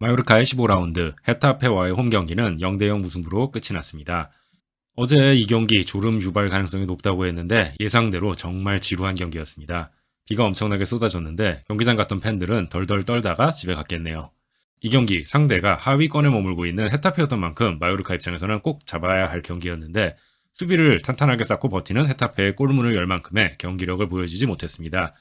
마요르카의 15라운드 헤타페와의 홈 경기는 0대0 무승부로 끝이 났습니다. 어제 이 경기 졸음 유발 가능성이 높다고 했는데 예상대로 정말 지루한 경기였습니다. 비가 엄청나게 쏟아졌는데 경기장 갔던 팬들은 덜덜 떨다가 집에 갔겠네요. 이 경기 상대가 하위권에 머물고 있는 헤타페였던 만큼 마요르카 입장에서는 꼭 잡아야 할 경기였는데 수비를 탄탄하게 쌓고 버티는 헤타페의 골문을 열 만큼의 경기력을 보여주지 못했습니다.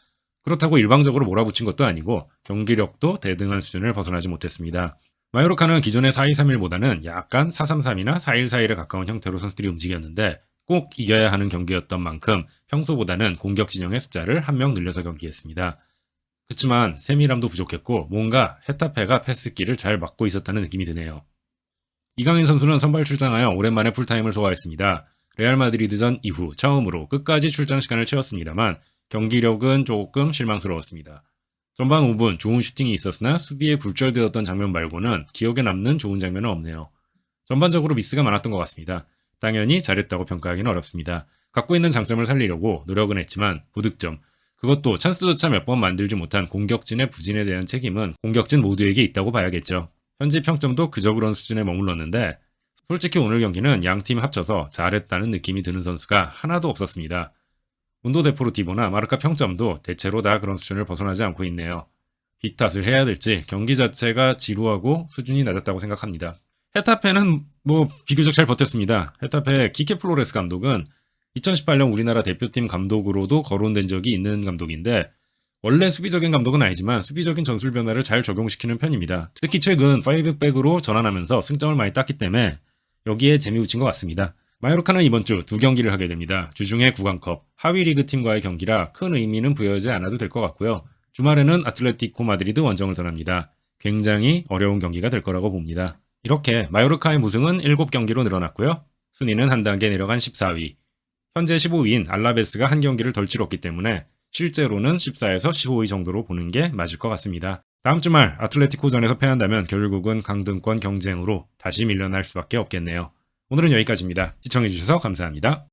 그렇다고 일방적으로 몰아붙인 것도 아니고 경기력도 대등한 수준을 벗어나지 못했습니다. 마요르카는 기존의 4-2-3-1보다는 약간 4-3-3이나 4-1-4-1에 가까운 형태로 선수들이 움직였는데 꼭 이겨야 하는 경기였던 만큼 평소보다는 공격 진영의 숫자를 한 명 늘려서 경기했습니다. 그렇지만 세밀함도 부족했고 뭔가 헤타페가 패스기를 잘 막고 있었다는 느낌이 드네요. 이강인 선수는 선발 출장하여 오랜만에 풀타임을 소화했습니다. 레알 마드리드전 이후 처음으로 끝까지 출장 시간을 채웠습니다만 경기력은 조금 실망스러웠습니다. 전반 5분 좋은 슈팅이 있었으나 수비에 굴절되었던 장면 말고는 기억에 남는 좋은 장면은 없네요. 전반적으로 미스가 많았던 것 같습니다. 당연히 잘했다고 평가하기는 어렵습니다. 갖고 있는 장점을 살리려고 노력은 했지만 무득점, 그것도 찬스조차 몇 번 만들지 못한 공격진의 부진에 대한 책임은 공격진 모두에게 있다고 봐야겠죠. 현재 평점도 그저 그런 수준에 머물렀는데 솔직히 오늘 경기는 양 팀 합쳐서 잘했다는 느낌이 드는 선수가 하나도 없었습니다. 운도 데포르티보나 마르카 평점도 대체로 다 그런 수준을 벗어나지 않고 있네요. 빅 탓을 해야 될지 경기 자체가 지루하고 수준이 낮았다고 생각합니다. 헤타페는 뭐 비교적 잘 버텼습니다. 헤타페 키케 플로레스 감독은 2018년 우리나라 대표팀 감독으로도 거론된 적이 있는 감독인데 원래 수비적인 감독은 아니지만 수비적인 전술 변화를 잘 적용시키는 편입니다. 특히 최근 5백백으로 전환하면서 승점을 많이 땄기 때문에 여기에 재미 붙인 것 같습니다. 마요르카는 이번 주 두 경기를 하게 됩니다. 주중에 구강컵, 하위 리그 팀과의 경기라 큰 의미는 부여하지 않아도 될 것 같고요. 주말에는 아틀레티코 마드리드 원정을 떠납니다. 굉장히 어려운 경기가 될 거라고 봅니다. 이렇게 마요르카의 무승은 7경기로 늘어났고요. 순위는 한 단계 내려간 14위. 현재 15위인 알라베스가 한 경기를 덜 치렀기 때문에 실제로는 14에서 15위 정도로 보는 게 맞을 것 같습니다. 다음 주말 아틀레티코전에서 패한다면 결국은 강등권 경쟁으로 다시 밀려날 수밖에 없겠네요. 오늘은 여기까지입니다. 시청해주셔서 감사합니다.